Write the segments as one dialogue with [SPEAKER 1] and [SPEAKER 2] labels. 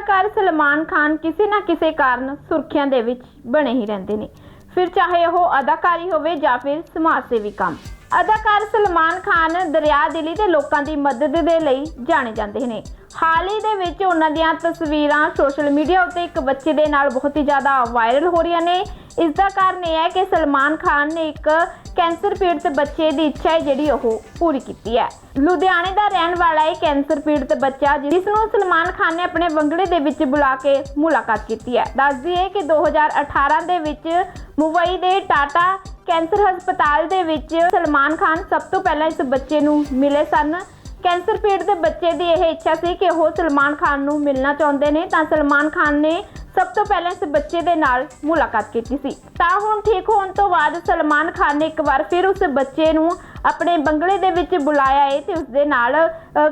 [SPEAKER 1] ਅਦਾਕਾਰ ਸਲਮਾਨ ਖਾਨ ਕਿਸੇ ਨਾ ਕਿਸੇ ਕਾਰਨ ਸੁਰਖੀਆਂ ਦੇ ਵਿੱਚ ਬਣੇ ਹੀ ਰਹਿੰਦੇ ਨੇ। ਫਿਰ ਚਾਹੇ ਉਹ ਅਦਾਕਾਰੀ ਹੋਵੇ ਜਾਂ ਫਿਰ ਸਮਾਜ ਸੇਵੀ ਕੰਮ। ਅਦਾਕਾਰ ਸਲਮਾਨ ਖਾਨ ਦਰਿਆ ਦਿਲੀ ਦੇ ਲੋਕਾਂ ਦੀ ਮਦਦ ਦੇ ਲਈ ਜਾਣੇ ਜਾਂਦੇ ਨੇ। ਹਾਲ ਹੀ ਦੇ ਵਿੱਚ ਉਹਨਾਂ ਦੀਆਂ ਤਸਵੀਰਾਂ ਸੋਸ਼ਲ ਮੀਡੀਆ ਉੱਤੇ ਇੱਕ ਬੱਚੇ ਦੇ ਨਾਲ ਬਹੁਤ ਹੀ ਜ਼ਿਆਦਾ ਵਾਇਰਲ ਹੋ ਰਹੀਆਂ ਨੇ। ਇਸ ਦਾ ਕਾਰਨ ਇਹ ਹੈ ਕਿ ਸਲਮਾਨ ਖਾਨ ਨੇ ਇੱਕ ਕੈਂਸਰ ਪੀੜਤ ਬੱਚੇ ਦੀ ਇੱਛਾ ਹੈ ਜਿਹੜੀ ਉਹ ਪੂਰੀ ਕੀਤੀ ਹੈ। ਲੁਧਿਆਣੇ ਦਾ ਰਹਿਣ ਵਾਲਾ ਇਹ ਕੈਂਸਰ ਪੀੜਤ ਬੱਚਾ, ਜਿਸ ਨੂੰ ਸਲਮਾਨ ਖਾਨ ਨੇ ਆਪਣੇ ਬੰਗਲੇ ਦੇ ਵਿੱਚ ਬੁਲਾ ਕੇ ਮੁਲਾਕਾਤ ਕੀਤੀ ਹੈ। ਦੱਸ ਦਈਏ ਕਿ 2018 ਦੇ ਵਿੱਚ ਮੁੰਬਈ ਦੇ ਟਾਟਾ ਕੈਂਸਰ ਹਸਪਤਾਲ ਦੇ ਵਿੱਚ ਸਲਮਾਨ ਖਾਨ ਸਭ ਤੋਂ ਪਹਿਲਾਂ ਇਸ ਬੱਚੇ ਨੂੰ ਮਿਲੇ ਸਨ। ਕੈਂਸਰ ਪੀੜਤ ਬੱਚੇ ਦੀ ਇਹ ਇੱਛਾ ਸੀ ਕਿ ਉਹ ਸਲਮਾਨ ਖਾਨ ਨੂੰ ਮਿਲਣਾ ਚਾਹੁੰਦੇ ਨੇ, ਤਾਂ ਸਲਮਾਨ ਖਾਨ ਨੇ ਸਭ ਤੋਂ ਪਹਿਲਾਂ ਇਸ ਬੱਚੇ ਦੇ ਨਾਲ ਮੁਲਾਕਾਤ ਕੀਤੀ ਸੀ। ਤਾਂ ਹੁਣ ਠੀਕ ਹੋਣ ਤੋਂ ਬਾਅਦ ਸਲਮਾਨ ਖਾਨ ਨੇ ਇੱਕ ਵਾਰ ਫਿਰ ਉਸ ਬੱਚੇ ਨੂੰ ਆਪਣੇ ਬੰਗਲੇ ਦੇ ਵਿੱਚ ਬੁਲਾਇਆ ਏ ਤੇ ਉਸ ਦੇ ਨਾਲ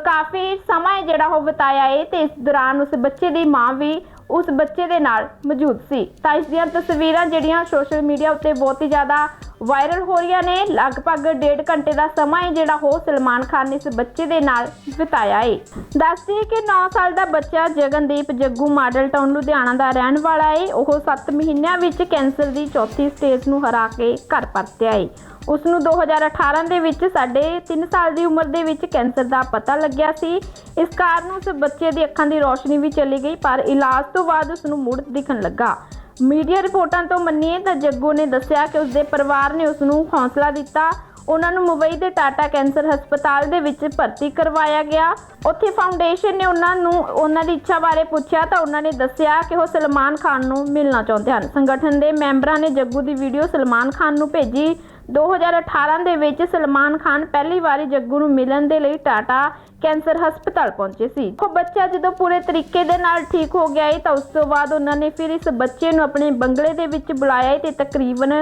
[SPEAKER 1] ਕਾਫੀ ਸਮਾਂ ਜਿਹੜਾ ਉਹ ਬਿਤਾਇਆ ਏ ਤੇ ਇਸ ਦੌਰਾਨ ਉਸ ਬੱਚੇ ਦੀ ਮਾਂ ਵੀ ਉਸ ਬੱਚੇ ਦੇ ਨਾਲ ਮੌਜੂਦ ਸੀ। ਤਾਂ ਇਸ ਦੀਆਂ ਤਸਵੀਰਾਂ ਜਿਹੜੀਆਂ ਸੋਸ਼ਲ ਮੀਡੀਆ ਉੱਤੇ ਬਹੁਤ ਹੀ ਜ਼ਿਆਦਾ ਵਾਇਰਲ ਹੋ ਰਹੀਆਂ ਨੇ, ਲਗਭਗ ਡੇਢ ਘੰਟੇ ਦਾ ਸਮਾਂ ਹੈ ਜਿਹੜਾ ਉਹ ਸਲਮਾਨ ਖਾਨ ਨੇ ਇਸ ਬੱਚੇ ਦੇ ਨਾਲ ਬਿਤਾਇਆ ਏ। ਦੱਸਦੇ ਕਿ 9 ਸਾਲ ਦਾ ਬੱਚਾ ਜਗਨਦੀਪ ਜੱਗੂ ਮਾਡਲ ਟਾਊਨ, ਲੁਧਿਆਣਾ ਦਾ ਰਹਿਣ ਵਾਲਾ ਏ। ਉਹ 7 ਮਹੀਨਿਆਂ ਵਿੱਚ ਕੈਂਸਰ ਦੀ ਚੌਥੀ ਸਟੇਜ ਨੂੰ ਹਰਾ ਕੇ ਘਰ ਪਰਤਿਆ ਏ। ਉਸ ਨੂੰ 2018 ਦੇ ਵਿੱਚ ਸਾਡੇ 3 ਸਾਲ ਦੀ ਉਮਰ ਦੇ ਵਿੱਚ ਕੈਂਸਰ ਦਾ ਪਤਾ ਲੱਗਿਆ ਸੀ। ਇਸ ਕਾਰਨ ਉਸ ਬੱਚੇ ਦੀ ਅੱਖਾਂ ਦੀ ਰੋਸ਼ਨੀ ਵੀ ਚਲੀ ਗਈ, ਪਰ ਇਲਾਜ ਤੋਂ ਬਾਅਦ ਉਸ ਨੂੰ ਮੁੜ ਦਿਖਣ ਲੱਗਾ। ਮੀਡੀਆ ਰਿਪੋਰਟਾਂ ਤੋਂ ਮੰਨੀਏ ਤਾਂ ਜੱਗੂ ਨੇ ਦੱਸਿਆ ਕਿ ਉਸਦੇ ਪਰਿਵਾਰ ਨੇ ਉਸ ਨੂੰ ਹੌਸਲਾ ਦਿੱਤਾ। ਉਹਨਾਂ ਨੂੰ ਮੁੰਬਈ ਦੇ ਟਾਟਾ ਕੈਂਸਰ ਹਸਪਤਾਲ ਦੇ ਵਿੱਚ ਭਰਤੀ ਕਰਵਾਇਆ ਗਿਆ। ਉੱਥੇ ਫਾਊਂਡੇਸ਼ਨ ਨੇ ਉਹਨਾਂ ਨੂੰ, ਉਹਨਾਂ ਦੀ ਇੱਛਾ ਬਾਰੇ ਪੁੱਛਿਆ ਤਾਂ ਉਹਨਾਂ ਨੇ ਦੱਸਿਆ ਕਿ ਉਹ ਸਲਮਾਨ ਖਾਨ ਨੂੰ ਮਿਲਣਾ ਚਾਹੁੰਦੇ ਹਨ। ਸੰਗਠਨ ਦੇ ਮੈਂਬਰਾਂ ਨੇ ਜੱਗੂ ਦੀ ਵੀਡੀਓ ਸਲਮਾਨ ਖਾਨ ਨੂੰ ਭੇਜੀ। 2018 ਦੇ ਵਿੱਚ ਸਲਮਾਨ ਖਾਨ ਪਹਿਲੀ ਵਾਰੀ ਜੱਗੂ ਨੂੰ ਮਿਲਣ ਦੇ ਲਈ ਟਾਟਾ ਕੈਂਸਰ ਹਸਪਤਾਲ ਪਹੁੰਚੇ ਸੀ। ਉਹ ਬੱਚਾ ਜਦੋਂ ਪੂਰੇ ਤਰੀਕੇ ਦੇ ਨਾਲ ਠੀਕ ਹੋ ਗਿਆ ਹੈ ਤਾਂ ਉਸ ਤੋਂ ਬਾਅਦ ਉਹਨਾਂ ਨੇ ਫਿਰ ਇਸ ਬੱਚੇ ਨੂੰ ਆਪਣੇ ਬੰਗਲੇ ਦੇ ਵਿੱਚ ਬੁਲਾਇਆ ਹੈ ਤੇ ਤਕਰੀਬਨ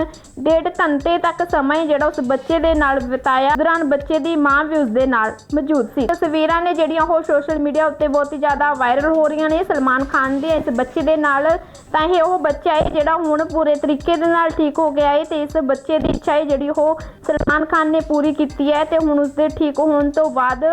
[SPEAKER 1] ਡੇਢ ਘੰਟੇ ਤੱਕ ਸਮਾਂ ਜਿਹੜਾ ਉਸ ਬੱਚੇ ਦੇ ਨਾਲ ਬਿਤਾਇਆ। ਦੌਰਾਨ ਬੱਚੇ ਦੀ ਮਾਂ ਵੀ ਉਸ ਦੇ ਨਾਲ ਮੌਜੂਦ ਸੀ। ਤਸਵੀਰਾਂ ਨੇ ਜਿਹੜੀਆਂ ਉਹ ਸੋਸ਼ਲ ਮੀਡੀਆ ਉੱਤੇ ਬਹੁਤ ਹੀ ਜ਼ਿਆਦਾ ਵਾਇਰਲ ਹੋ ਰਹੀਆਂ ਨੇ। ਸਲਮਾਨ ਖਾਨ ਦੇ ਇਸ ਬੱਚੇ ਦੇ ਨਾਲ ਤਾਂ ਇਹ ਉਹ ਬੱਚਾ ਹੈ ਜਿਹੜਾ ਹੁਣ ਪੂਰੇ ਤਰੀਕੇ ਦੇ ਨਾਲ ਠੀਕ ਹੋ ਗਿਆ ਹੈ ਤੇ ਇਸ ਬੱਚੇ ਦੀ ਇੱਛਾ ਹੈ ਜਿਹੜੀ ਉਹ ਸਲਮਾਨ ਖਾਨ ਨੇ ਪੂਰੀ ਕੀਤੀ ਹੈ ਤੇ ਹੁਣ ਉਸ ਦੇ ਠੀਕ ਹੋਣ ਤੋਂ ਬਾਅਦ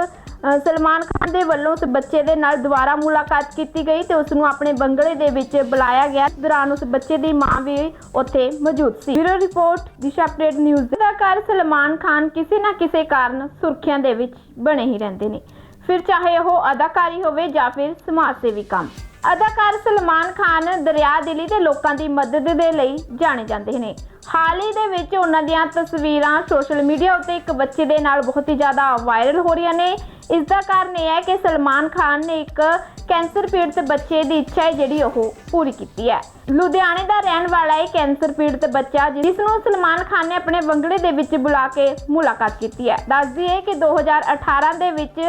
[SPEAKER 1] ਸਲਮਾਨ ਖਾਨ ਦੇ ਵੱਲੋਂ ਉਸ ਬੱਚੇ ਦੇ ਨਾਲ ਦੁਬਾਰਾ ਮੁਲਾਕਾਤ ਕੀਤੀ ਗਈ ਤੇ ਉਸ ਨੂੰ ਆਪਣੇ ਬੰਗਲੇ ਦੇ ਵਿੱਚ ਬੁਲਾਇਆ ਗਿਆ। ਦੌਰਾਨ ਉਸ ਬੱਚੇ ਦੀ ਮਾਂ ਵੀ ਉੱਥੇ ਮੌਜੂਦ ਸੀ। Bureau report, Disha update news. ਅਦਾਕਾਰ ਸਲਮਾਨ ਖਾਨ ਕਿਸੇ ਨਾ ਕਿਸੇ ਕਾਰਨ ਸੁਰਖੀਆਂ ਦੇ ਵਿੱਚ ਬਣੇ ਹੀ ਰਹਿੰਦੇ ਨੇ। ਫਿਰ ਚਾਹੇ ਉਹ ਅਦਾਕਾਰੀ ਹੋਵੇ ਜਾਂ ਫਿਰ ਸਮਾਜ ਸੇਵੀ ਕੰਮ। ਅਦਾਕਾਰ ਸਲਮਾਨ ਖਾਨ ਦਰਿਆ ਦਿਲੀ ਦੇ ਲੋਕਾਂ ਦੀ ਮਦਦ ਦੇ ਲਈ ਜਾਣੇ ਜਾਂਦੇ ਨੇ। ਹਾਲ ਹੀ ਦੇ ਵਿੱਚ ਉਹਨਾਂ ਦੀਆਂ ਤਸਵੀਰਾਂ ਸੋਸ਼ਲ ਮੀਡੀਆ ਉੱਤੇ ਇੱਕ ਬੱਚੇ ਦੇ ਨਾਲ ਬਹੁਤ ਹੀ ਜ਼ਿਆਦਾ ਵਾਇਰਲ ਹੋ ਰਹੀਆਂ ਨੇ। ਇਸ ਦਾ ਕਾਰਨ ਇਹ ਹੈ ਕਿ ਸਲਮਾਨ ਖਾਨ ਨੇ ਇੱਕ ਕੈਂਸਰ ਪੀੜਤ ਬੱਚੇ ਦੀ ਇੱਛਾ ਹੈ ਜਿਹੜੀ ਉਹ ਪੂਰੀ ਕੀਤੀ ਹੈ। ਲੁਧਿਆਣੇ ਦਾ ਰਹਿਣ ਵਾਲਾ ਇਹ ਕੈਂਸਰ ਪੀੜਤ ਬੱਚਾ, ਜਿਸ ਨੂੰ ਸਲਮਾਨ ਖਾਨ ਨੇ ਆਪਣੇ ਬੰਗਲੇ ਦੇ ਵਿੱਚ ਬੁਲਾ ਕੇ ਮੁਲਾਕਾਤ ਕੀਤੀ ਹੈ। ਦੱਸਦੀ ਹੈ ਕਿ 2018 ਦੇ ਵਿੱਚ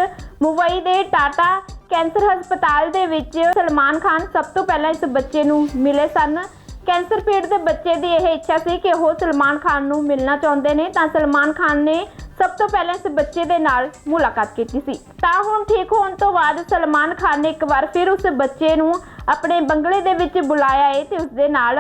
[SPEAKER 1] ਮੁੰਬਈ ਦੇ ਟਾਟਾ ਕੈਂਸਰ ਹਸਪਤਾਲ ਦੇ ਵਿੱਚ ਸਲਮਾਨ ਖਾਨ ਸਭ ਤੋਂ ਪਹਿਲਾਂ ਇਸ ਬੱਚੇ ਨੂੰ ਮਿਲੇ ਸਨ। ਕੈਂਸਰ ਪੀੜਤ ਬੱਚੇ ਦੀ ਇਹ ਇੱਛਾ ਸੀ ਕਿ ਉਹ ਸਲਮਾਨ ਖਾਨ ਨੂੰ ਮਿਲਣਾ ਚਾਹੁੰਦੇ ਨੇ, ਤਾਂ ਸਲਮਾਨ ਖਾਨ ਨੇ ਸਭ ਤੋਂ ਪਹਿਲਾਂ ਇਸ ਬੱਚੇ ਦੇ ਨਾਲ ਮੁਲਾਕਾਤ ਕੀਤੀ ਸੀ। ਤਾਂ ਹੁਣ ਠੀਕ ਹੋਣ ਤੋਂ ਬਾਅਦ ਸਲਮਾਨ ਖਾਨ ਨੇ ਇੱਕ ਵਾਰ ਫਿਰ ਉਸ ਬੱਚੇ ਨੂੰ ਆਪਣੇ ਬੰਗਲੇ ਦੇ ਵਿੱਚ ਬੁਲਾਇਆ ਏ ਤੇ ਉਸ ਦੇ ਨਾਲ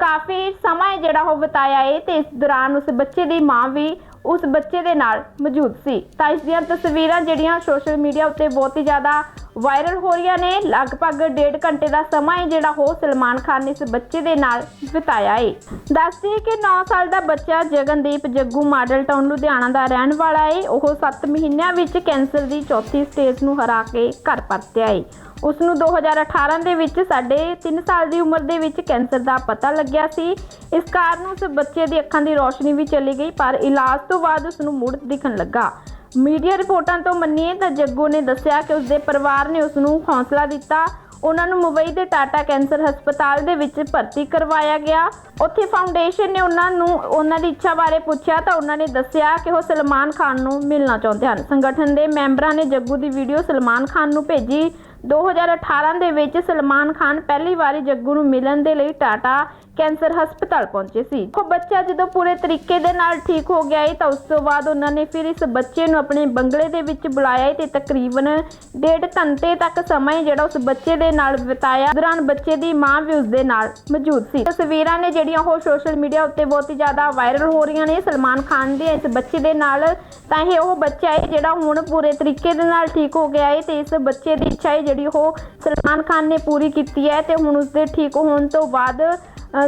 [SPEAKER 1] ਕਾਫੀ ਸਮਾਂ ਜਿਹੜਾ ਉਹ ਬਿਤਾਇਆ ਏ ਤੇ ਇਸ ਦੌਰਾਨ ਉਸ ਬੱਚੇ ਦੀ ਮਾਂ ਵੀ ਉਸ ਬੱਚੇ ਦੇ ਨਾਲ ਮੌਜੂਦ ਸੀ। ਤਾਂ ਇਸ ਦੀਆਂ ਤਸਵੀਰਾਂ ਜਿਹੜੀਆਂ ਸੋਸ਼ਲ ਮੀਡੀਆ ਉੱਤੇ ਬਹੁਤ ਹੀ ਜ਼ਿਆਦਾ ਵਾਇਰਲ ਹੋ ਰਹੀਆਂ ਨੇ, ਲਗਭਗ ਡੇਢ ਘੰਟੇ ਦਾ ਸਮਾਂ ਹੈ ਜਿਹੜਾ ਉਹ ਸਲਮਾਨ ਖਾਨ ਨੇ ਇਸ ਬੱਚੇ ਦੇ ਨਾਲ ਬਿਤਾਇਆ ਏ। ਦੱਸਦੇ ਕਿ 9 ਸਾਲ ਦਾ ਬੱਚਾ ਜਗਨਦੀਪ ਜੱਗੂ ਮਾਡਲ ਟਾਊਨ, ਲੁਧਿਆਣਾ ਦਾ ਰਹਿਣ ਵਾਲਾ ਹੈ ਉਹ 7 ਮਹੀਨਿਆਂ ਵਿੱਚ ਕੈਂਸਰ ਦੀ ਚੌਥੀ ਸਟੇਜ ਨੂੰ ਹਰਾ ਕੇ ਘਰ ਪਰਤਿਆ ਏ। ਉਸ ਨੂੰ 2018 ਦੇ ਵਿੱਚ ਸਾਡੇ 3 ਸਾਲ ਦੀ ਉਮਰ ਦੇ ਵਿੱਚ ਕੈਂਸਰ ਦਾ ਪਤਾ ਲੱਗਿਆ ਸੀ। ਇਸ ਕਾਰਨ ਉਸ ਬੱਚੇ ਦੀ ਅੱਖਾਂ ਦੀ ਰੋਸ਼ਨੀ ਵੀ ਚਲੀ ਗਈ, ਪਰ ਇਲਾਜ ਤੋਂ ਬਾਅਦ ਉਸ ਨੂੰ ਮੁੜ ਦਿਖਣ ਲੱਗਾ। ਮੀਡੀਆ ਰਿਪੋਰਟਾਂ ਤੋਂ ਮੰਨੀਏ ਤਾਂ ਜੱਗੂ ਨੇ ਦੱਸਿਆ ਕਿ ਉਸਦੇ ਪਰਿਵਾਰ ਨੇ ਉਸ ਨੂੰ ਹੌਸਲਾ ਦਿੱਤਾ। ਉਹਨਾਂ ਨੂੰ ਮੁੰਬਈ ਦੇ ਟਾਟਾ ਕੈਂਸਰ ਹਸਪਤਾਲ ਦੇ ਵਿੱਚ ਭਰਤੀ ਕਰਵਾਇਆ ਗਿਆ। ਉੱਥੇ ਫਾਊਂਡੇਸ਼ਨ ਨੇ ਉਹਨਾਂ ਨੂੰ, ਉਹਨਾਂ ਦੀ ਇੱਛਾ ਬਾਰੇ ਪੁੱਛਿਆ ਤਾਂ ਉਹਨਾਂ ਨੇ ਦੱਸਿਆ ਕਿ ਉਹ ਸਲਮਾਨ ਖਾਨ ਨੂੰ ਮਿਲਣਾ ਚਾਹੁੰਦੇ ਹਨ। ਸੰਗਠਨ ਦੇ ਮੈਂਬਰਾਂ ਨੇ ਜੱਗੂ ਦੀ ਵੀਡੀਓ ਸਲਮਾਨ ਖਾਨ ਨੂੰ ਭੇਜੀ। 2018 ਦੇ ਵਿੱਚ ਸਲਮਾਨ ਖਾਨ ਪਹਿਲੀ ਵਾਰੀ ਜੱਗੂ ਨੂੰ ਮਿਲਣ ਦੇ ਲਈ ਟਾਟਾ ਕੈਂਸਰ ਹਸਪਤਾਲ ਪਹੁੰਚੇ ਸੀ। ਉਹ ਬੱਚਾ ਜਦੋਂ ਪੂਰੇ ਤਰੀਕੇ ਦੇ ਨਾਲ ਠੀਕ ਹੋ ਗਿਆ ਤਾਂ ਉਸ ਤੋਂ ਬਾਅਦ ਉਹਨਾਂ ਨੇ ਫਿਰ ਇਸ ਬੱਚੇ ਨੂੰ ਆਪਣੇ ਬੰਗਲੇ ਦੇ ਵਿੱਚ ਬੁਲਾਇਆ ਤੇ ਤਕਰੀਬਨ ਡੇਢ ਘੰਟੇ ਤੱਕ ਸਮਾਂ ਜਿਹੜਾ ਉਸ ਬੱਚੇ ਦੇ ਨਾਲ ਬਿਤਾਇਆ। ਦੌਰਾਨ ਬੱਚੇ ਦੀ ਮਾਂ ਵੀ ਉਸ ਦੇ ਨਾਲ ਮੌਜੂਦ ਸੀ। ਤਸਵੀਰਾਂ ਨੇ ਜਿਹੜੀਆਂ ਉਹ ਸੋਸ਼ਲ ਮੀਡੀਆ ਉੱਤੇ ਬਹੁਤ ਹੀ ਜ਼ਿਆਦਾ ਵਾਇਰਲ ਹੋ ਰਹੀਆਂ ਨੇ। ਸਲਮਾਨ ਖਾਨ ਦੇ ਇਸ ਬੱਚੇ ਦੇ ਨਾਲ ਤਾਂ ਇਹ ਉਹ ਬੱਚਾ ਹੈ ਜਿਹੜਾ ਹੁਣ ਪੂਰੇ ਤਰੀਕੇ ਦੇ ਨਾਲ ਠੀਕ ਹੋ ਗਿਆ ਹੈ ਤੇ ਇਸ ਬੱਚੇ ਦੀ ਇੱਛਾ ਹੈ ਜਿਹੜੀ ਉਹ ਸਲਮਾਨ ਖਾਨ ਨੇ ਪੂਰੀ ਕੀਤੀ ਹੈ ਤੇ ਹੁਣ ਉਸਦੇ ਠੀਕ ਹੋਣ ਤੋਂ ਬਾਅਦ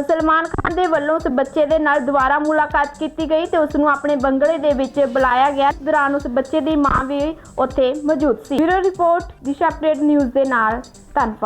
[SPEAKER 1] ਸਲਮਾਨ ਖਾਨ ਦੇ ਵੱਲੋਂ ਉਸ ਬੱਚੇ ਦੇ ਨਾਲ ਦੁਬਾਰਾ ਮੁਲਾਕਾਤ ਕੀਤੀ ਗਈ ਤੇ ਉਸ ਨੂੰ ਆਪਣੇ ਬੰਗਲੇ ਦੇ ਵਿੱਚ ਬੁਲਾਇਆ ਗਿਆ। ਦੌਰਾਨ ਉਸ ਬੱਚੇ ਦੀ ਮਾਂ ਵੀ ਉੱਥੇ ਮੌਜੂਦ ਸੀ। Bureau report, Disha update news ਦੇ ਨਾਲ, ਧੰਨਵਾਦ।